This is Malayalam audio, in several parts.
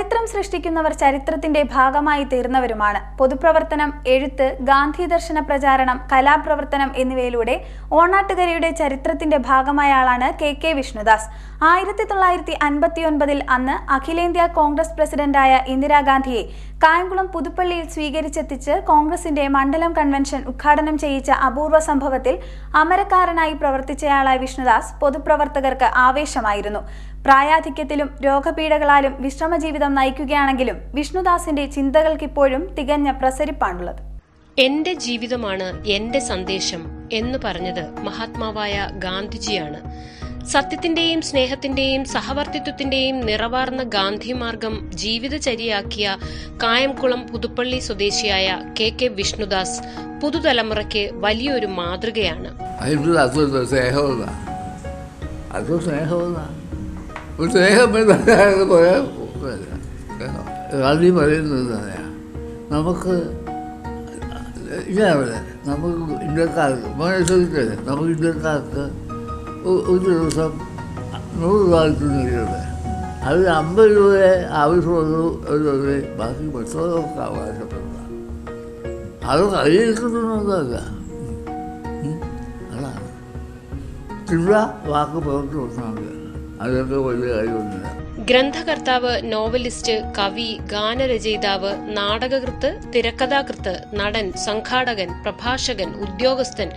ചരിത്രം സൃഷ്ടിക്കുന്നവർ ചരിത്രത്തിന്റെ ഭാഗമായി തീർന്നവരുമാണ്. പൊതുപ്രവർത്തനം എഴുത്ത് ഗാന്ധി ദർശന പ്രചാരണം കലാപ്രവർത്തനം എന്നിവയിലൂടെ ഓണാട്ടുകരയുടെ ചരിത്രത്തിന്റെ ഭാഗമായ ആളാണ് കെ കെ വിഷ്ണുദാസ്. ആയിരത്തി തൊള്ളായിരത്തി അൻപത്തിയൊൻപതിൽ അന്ന് അഖിലേന്ത്യാ കോൺഗ്രസ് പ്രസിഡന്റായ ഇന്ദിരാഗാന്ധിയെ കായംകുളം പുതുപ്പള്ളിയിൽ സ്വീകരിച്ചെത്തിച്ച് കോൺഗ്രസിന്റെ മണ്ഡലം കൺവെൻഷൻ ഉദ്ഘാടനം ചെയ്യിച്ച അപൂർവ സംഭവത്തിൽ അമരക്കാരനായി പ്രവർത്തിച്ചയാളായ വിഷ്ണുദാസ് പൊതുപ്രവർത്തകർക്ക് ആവേശമായിരുന്നു. പ്രായാധിക്യത്തിലും രോഗപീഠകളാലും വിശ്രമജീവിതം നയിക്കുകയാണെങ്കിലും വിഷ്ണുദാസിന്റെ ചിന്തകൾക്കിപ്പോഴും തികഞ്ഞ പ്രസരിപ്പാണുള്ളത്. എന്റെ ജീവിതമാണ് എന്റെ സന്ദേശം എന്ന് പറഞ്ഞത് മഹാത്മാവായ ഗാന്ധിജിയാണ്. സത്യത്തിന്റെയും സ്നേഹത്തിന്റെയും സഹവർത്തിത്വത്തിന്റെയും നിറവാർന്ന ഗാന്ധിമാർഗം ജീവിതചര്യയാക്കിയ കായംകുളം പുതുപ്പള്ളി സ്വദേശിയായ കെ കെ വിഷ്ണുദാസ് പുതുതലമുറയ്ക്ക് വലിയൊരു മാതൃകയാണ്. സ്നേഹം വേണ്ടാതെ പോയാൽ ഗാന്ധി പറയുന്നത് തന്നെയാണ് നമുക്ക് ഇതാണ് നമുക്ക് ഇന്ത്യക്കാർക്ക് മനസ്സിലാക്കി നമുക്ക് ഇന്ത്യക്കാർക്ക് ഒരു ദിവസം നൂറ് രൂപയ്ക്ക് നീരുണ്ട് അതിൽ അമ്പത് രൂപ ആവശ്യമുള്ളൂ എന്നുള്ളത് ബാക്കി മറ്റുള്ളവർക്ക് അവകാശപ്പെടുന്ന അത് കയ്യിരിക്കുന്നതല്ല അതാണ്. ചില്ല വാക്ക് പുറത്തു കൊടുക്കുന്നത് ഗ്രന്ഥകർത്താവ് നോവലിസ്റ്റ് കവി ഗാനരചയിതാവ് നാടകകൃത്ത് തിരക്കഥാകൃത്ത് നടൻ സംഘാടകൻ പ്രഭാഷകൻ ഉദ്യോഗസ്ഥൻ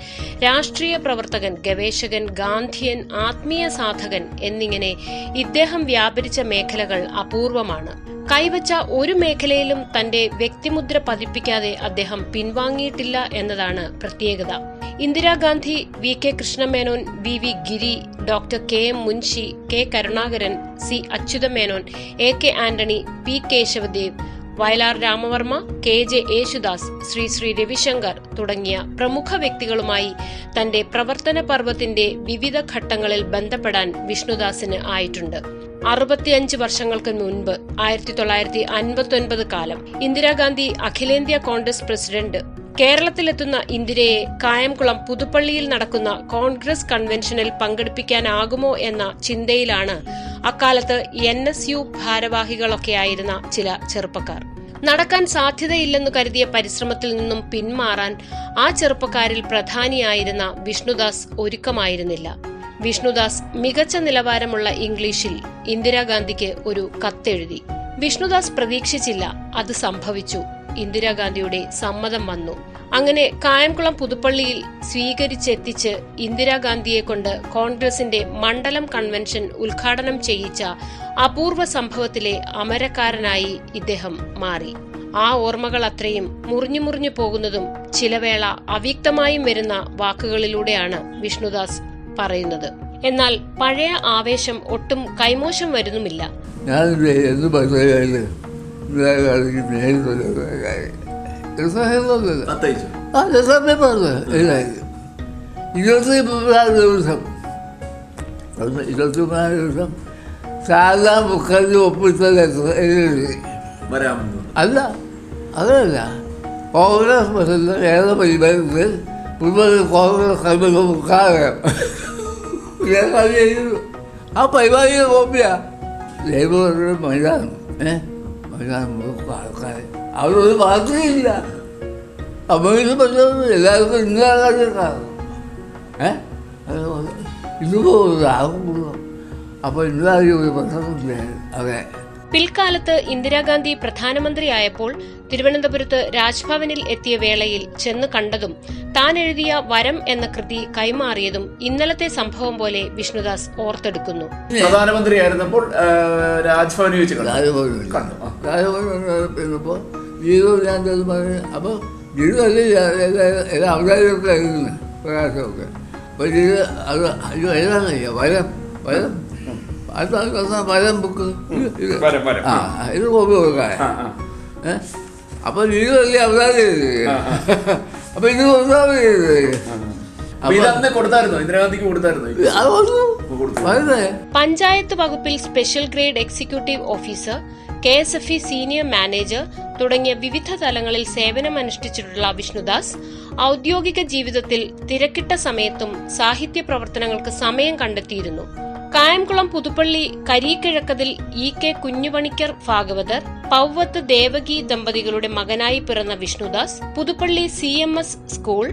രാഷ്ട്രീയ പ്രവർത്തകൻ ഗവേഷകൻ ഗാന്ധിയൻ ആത്മീയ സാധകൻ എന്നിങ്ങനെ ഇദ്ദേഹം വ്യാപരിച്ച മേഖലകൾ അപൂർവമാണ്. കൈവച്ച ഒരു മേഖലയിലും തന്റെ വ്യക്തിമുദ്ര പതിപ്പിക്കാതെ അദ്ദേഹം പിൻവാങ്ങിയിട്ടില്ല എന്നതാണ് പ്രത്യേകത. Indira Gandhi V K Krishna Menon V V Giri doctor K M Munshi K Karunakaran C Achutha Menon A K Antony P Kesavadev Vayalar Ramavarma K J Yesudas Sri Sri Ravi Shankar തുടങ്ങിയ പ്രമുഖ വ്യക്തികളുമായി തന്റെ പ്രവർത്തന പർവത്തിന്റെ വിവിധ ഘട്ടങ്ങളിൽ ബന്ധപ്പെടാൻ വിഷ്ണുദാസിന് ആയിട്ടുണ്ട്. അറുപത്തിയഞ്ച് വർഷങ്ങൾക്ക് മുൻപ് ആയിരത്തി തൊള്ളായിരത്തി അൻപത്തി കാലം ഇന്ദിരാഗാന്ധി അഖിലേന്ത്യാ കോൺഗ്രസ് പ്രസിഡന്റ് കേരളത്തിലെത്തുന്ന ഇന്ദിരയെ കായംകുളം പുതുപ്പള്ളിയിൽ നടക്കുന്ന കോൺഗ്രസ് കൺവെൻഷനിൽ പങ്കെടുപ്പിക്കാനാകുമോ എന്ന ചിന്തയിലാണ് അക്കാലത്ത് എൻ എസ് യു ഭാരവാഹികളൊക്കെയായിരുന്ന ചില ചെറുപ്പക്കാർ. നടക്കാൻ സാധ്യതയില്ലെന്നു കരുതിയ പരിശ്രമത്തിൽ നിന്നും പിന്മാറാൻ ആ ചെറുപ്പക്കാരിൽ പ്രധാനിയായിരുന്ന വിഷ്ണുദാസ് ഒരുക്കമായിരുന്നില്ല. വിഷ്ണുദാസ് മികച്ച നിലവാരമുള്ള ഇംഗ്ലീഷിൽ ഇന്ദിരാഗാന്ധിക്ക് ഒരു കത്തെഴുതി. വിഷ്ണുദാസ് പ്രതീക്ഷിച്ചില്ല അത് സംഭവിച്ചു. ഇന്ദിരാഗാന്ധിയുടെ സമ്മതം വന്നു. അങ്ങനെ കായംകുളം പുതുപ്പള്ളിയിൽ സ്വീകരിച്ചെത്തിച്ച് ഇന്ദിരാഗാന്ധിയെ കൊണ്ട് കോൺഗ്രസിന്റെ മണ്ഡലം കൺവെൻഷൻ ഉദ്ഘാടനം ചെയ്യിച്ച അപൂർവ സംഭവത്തിലെ അമരക്കാരനായി ഇദ്ദേഹം മാറി. ആ ഓർമ്മകൾ അത്രയും മുറിഞ്ഞു മുറിഞ്ഞു പോകുന്നതും ചിലവേള അവ്യക്തമായും വരുന്ന വാക്കുകളിലൂടെയാണ് വിഷ്ണുദാസ് പറയുന്നത്. എന്നാൽ പഴയ ആവേശം ഒട്ടും കൈമോശം വരുന്നുമില്ല. ആ പറഞ്ഞത് ഇതായിരുന്നു ഇരുപത്തി മൂന്നാൽ ദിവസം ഇരുപത്തി മൂന്നാൽ ദിവസം സാധാ മുഖർജി ഒപ്പിട്ട എഴുതി അല്ല അതല്ല കോൺഗ്രസ് പ്രസിഡന്റ് കേരള പരിപാലനത്തിൽ മുൻപ് കോൺഗ്രസ് കമ്മിറ്റി മുഖാലയം ആ പരിപാടിയുടെ കോപ്പിയാ ലേബർ മൈതാനം ഏ മൈതാനം നമുക്ക് ആൾക്കാർ അവരൊരു വാക്കുകയില്ല അപ്പോൾ ഇത് പറ്റുന്നത് എല്ലാവർക്കും ഇന്നാകാതിരിക്കാണ് ഏ? ഇതുപോലെ ആകുമ്പോൾ അപ്പോൾ ഇന്നാകെ ഒരു പ്രശ്നമില്ല അതെ. പിൽക്കാലത്ത് ഇന്ദിരാഗാന്ധി പ്രധാനമന്ത്രിയായപ്പോൾ തിരുവനന്തപുരത്ത് രാജ്ഭവനിൽ എത്തിയ വേളയിൽ ചെന്ന് കണ്ടതും താൻ എഴുതിയ വരം എന്ന കൃതി കൈമാറിയതും ഇന്നലത്തെ സംഭവം പോലെ വിഷ്ണുദാസ് ഓർത്തെടുക്കുന്നു. പ്രധാനമന്ത്രിയായിരുന്നപ്പോൾ രാജ്ഭവനിൽ വെച്ച് കണ്ടു. രാജ്ഭവനിൽ ഞാൻ പറഞ്ഞു അപ്പോൾ ജീവിതമല്ലേ എല്ലാ അവതാരമൊക്കെ എഴുതുന്നത് പ്രകാശമൊക്കെ. അപ്പോൾ ഇത് അത് ഇത് എഴുതാൻ വരം വരം. വരം ബുക്ക് ഇത് വരം, വരം. ആ ഇത് കോപ്പി കൊടുക്കാൻ. അപ്പൊ ജീവിതമല്ലേ അവതാരം ഇത് കൊടുത്താൽ അപ്പൊ ഇത് അന്ന് കൊടുത്തായിരുന്നു? ഇന്ദിരാഗാന്ധിക്ക് കൊടുത്തായിരുന്നു? അത് വന്നു കൊടുത്തു. പഞ്ചായത്ത് വകുപ്പിൽ special grade executive officer K S F E senior manager തുടങ്ങിയ വിവിധ തലങ്ങളിൽ സേവനമനുഷ്ഠിച്ചിട്ടുള്ള വിഷ്ണുദാസ് ഔദ്യോഗിക ജീവിതത്തിൽ തിരക്കിട്ട സമയത്തും സാഹിത്യ പ്രവർത്തനങ്ങൾക്ക് സമയം കണ്ടെത്തിയിരുന്നു. കായംകുളം പുതുപ്പള്ളി കരീക്കിഴക്കതിൽ ഇ കെ കുഞ്ഞുപണിക്കർ ഭാഗവതർ പൗവത്ത് ദേവകി ദമ്പതികളുടെ മകനായി പിറന്ന Vishnudas Puthuppally C M S school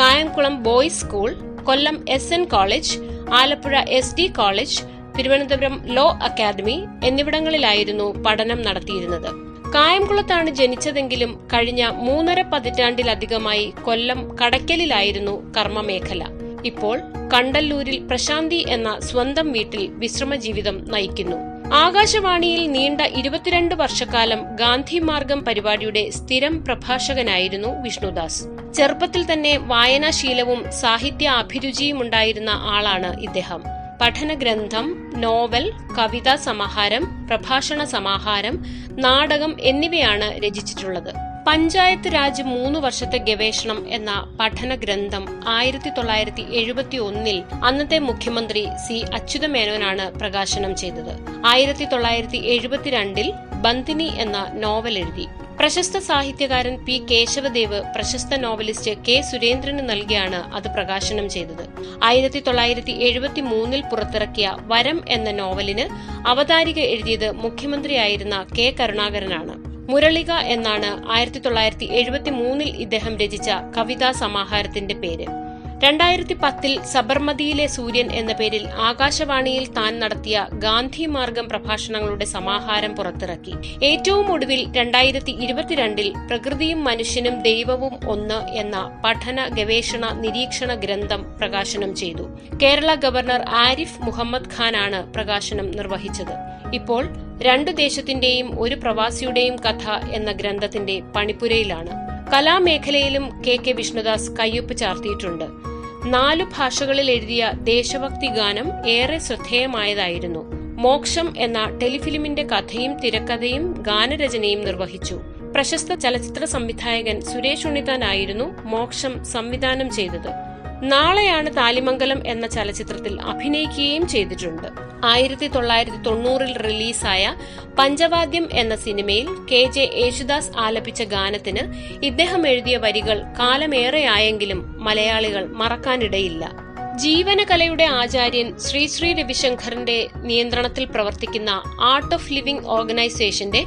Kayamkulam boys school Kollam S N college Alappuzha S D college Thiruvananthapuram law academy എന്നിവിടങ്ങളിലായിരുന്നു പഠനം നടത്തിയിരുന്നത്. കായംകുളത്താണ് ജനിച്ചതെങ്കിലും കഴിഞ്ഞ മൂന്നര പതിറ്റാണ്ടിലധികമായി കൊല്ലം കടയ്ക്കലിലായിരുന്നു കർമ്മമേഖല. ഇപ്പോൾ കണ്ടല്ലൂരിൽ പ്രശാന്തി എന്ന സ്വന്തം വീട്ടിൽ വിശ്രമജീവിതം നയിക്കുന്നു. ആകാശവാണിയിൽ നീണ്ട ഇരുപത്തിരണ്ട് വർഷക്കാലം ഗാന്ധി മാർഗം പരിപാടിയുടെ സ്ഥിരം പ്രഭാഷകനായിരുന്നു വിഷ്ണുദാസ്. ചെറുപ്പത്തിൽ തന്നെ വായനാശീലവും സാഹിത്യ അഭിരുചിയും ഉണ്ടായിരുന്ന ആളാണ് ഇദ്ദേഹം. പഠനഗ്രന്ഥം നോവൽ കവിതാ സമാഹാരം പ്രഭാഷണ സമാഹാരം നാടകം എന്നിവയാണ് രചിച്ചിട്ടുള്ളത്. പഞ്ചായത്ത് രാജ് മൂന്ന് വർഷത്തെ ഗവേഷണം എന്ന പഠന ഗ്രന്ഥം ആയിരത്തി തൊള്ളായിരത്തി എഴുപത്തി ഒന്നിൽ അന്നത്തെ മുഖ്യമന്ത്രി സി അച്യുതമേനോനാണ് പ്രകാശനം ചെയ്തത്. ആയിരത്തി തൊള്ളായിരത്തി എഴുപത്തിരണ്ടിൽ ബന്ദിനി എന്ന നോവൽ എഴുതി. പ്രശസ്ത സാഹിത്യകാരൻ പി കേശവദേവ് പ്രശസ്ത നോവലിസ്റ്റ് കെ സുരേന്ദ്രന് നൽകിയാണ് അത് പ്രകാശനം ചെയ്തത്. ആയിരത്തി തൊള്ളായിരത്തി എഴുപത്തി മൂന്നിൽ പുറത്തിറക്കിയ വരം എന്ന നോവലിന് അവതാരിക എഴുതിയത് മുഖ്യമന്ത്രിയായിരുന്ന കെ കരുണാകരനാണ്. മുരളിക എന്നാണ് ആയിരത്തി തൊള്ളായിരത്തി എഴുപത്തി മൂന്നിൽ ഇദ്ദേഹം രചിച്ച കവിതാ സമാഹാരത്തിന്റെ പേര്. രണ്ടായിരത്തി പത്തിൽ സബർമതിയിലെ സൂര്യൻ എന്ന പേരിൽ ആകാശവാണിയിൽ താൻ നടത്തിയ ഗാന്ധി മാർഗം പ്രഭാഷണങ്ങളുടെ സമാഹാരം പുറത്തിറക്കി. ഏറ്റവും ഒടുവിൽ രണ്ടായിരത്തി ഇരുപത്തിരണ്ടിൽ പ്രകൃതിയും മനുഷ്യനും ദൈവവും ഒന്ന് എന്ന പഠന ഗവേഷണ നിരീക്ഷണ ഗ്രന്ഥം പ്രകാശനം ചെയ്തു. കേരള ഗവർണർ ആരിഫ് മുഹമ്മദ് ഖാനാണ് പ്രകാശനം നിർവഹിച്ചത്. ഇപ്പോൾ രണ്ടു ദേശത്തിന്റെയും ഒരു പ്രവാസിയുടെയും കഥ എന്ന ഗ്രന്ഥത്തിന്റെ പണിപ്പുരയിലാണ്. കലാമേഖലയിലും കെ കെ വിഷ്ണുദാസ് കയ്യൊപ്പ് ചാർത്തിയിട്ടുണ്ട്. നാലു ഭാഷകളിൽ എഴുതിയ ദേശഭക്തി ഗാനം ഏറെ ശ്രദ്ധേയമായതായിരുന്നു. മോക്ഷം എന്ന ടെലിഫിലിമിന്റെ കഥയും തിരക്കഥയും ഗാനരചനയും നിർവഹിച്ചു. പ്രശസ്ത ചലച്ചിത്ര സംവിധായകൻ സുരേഷ് ഉണ്ണിത്താനായിരുന്നു മോക്ഷം സംവിധാനം ചെയ്തത്. നാളെയാണ് താലിമംഗലം എന്ന ചലച്ചിത്രത്തിൽ അഭിനയിക്കുകയും ചെയ്തിട്ടുണ്ട്. ആയിരത്തി തൊള്ളായിരത്തി തൊണ്ണൂറിൽ റിലീസായ പഞ്ചവാദ്യം എന്ന സിനിമയിൽ കെ ജെ യേശുദാസ് ആലപിച്ച ഗാനത്തിന് ഇദ്ദേഹം എഴുതിയ വരികൾ കാലമേറെയായെങ്കിലും മലയാളികൾ മറക്കാനിടയില്ല. ജീവനകലയുടെ ആചാര്യൻ ശ്രീ ശ്രീ രവിശങ്കറിന്റെ നിയന്ത്രണത്തിൽ പ്രവർത്തിക്കുന്ന ആർട്ട് ഓഫ് ലിവിംഗ് ഓർഗനൈസേഷന്റെ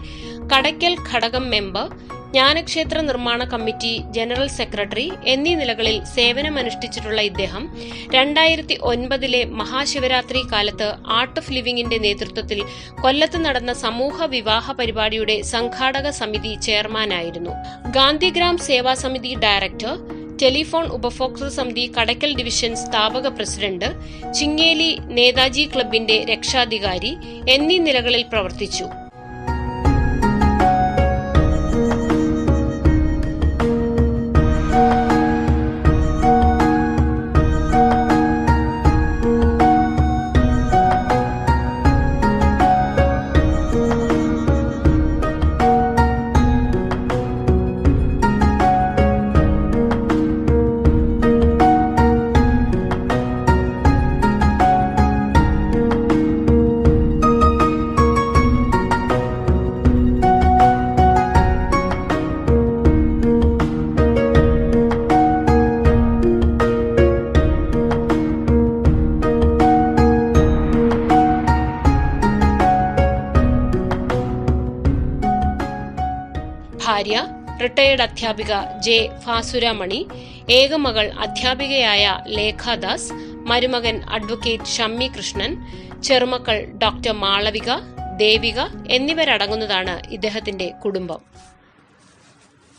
കടയ്ക്കൽ ഘടകം മെമ്പർ ജ്ഞാനക്ഷേത്ര നിർമ്മാണ കമ്മിറ്റി ജനറൽ സെക്രട്ടറി എന്നീ നിലകളിൽ സേവനമനുഷ്ഠിച്ചിട്ടുള്ള ഇദ്ദേഹം രണ്ടായിരത്തി ഒൻപതിലെ മഹാശിവരാത്രി കാലത്ത് ആർട്ട് ഓഫ് ലിവിംഗിന്റെ നേതൃത്വത്തിൽ കൊല്ലത്ത് നടന്ന സമൂഹ വിവാഹ പരിപാടിയുടെ സംഘാടക സമിതി ചെയർമാനായിരുന്നു. ഗാന്ധിഗ്രാം സേവാ സമിതി ഡയറക്ടർ ടെലിഫോൺ ഉപഭോക്തൃ സമിതി കടയ്ക്കൽ ഡിവിഷൻ സ്ഥാപക പ്രസിഡന്റ് ചിങ്ങേലി നേതാജി ക്ലബിന്റെ രക്ഷാധികാരി എന്നീ നിലകളിൽ പ്രവർത്തിച്ചു. ഭാര്യ റിട്ടയേർഡ് അധ്യാപിക ജെ ഫാസുരമണി ഏകമകൾ അധ്യാപികയായ ലേഖാദാസ് മരുമകൻ അഡ്വക്കേറ്റ് ഷമ്മി കൃഷ്ണൻ ചെറുമക്കൾ ഡോക്ടർ മാളവിക ദേവിക എന്നിവരടങ്ങുന്നതാണ് ഇദ്ദേഹത്തിന്റെ കുടുംബം.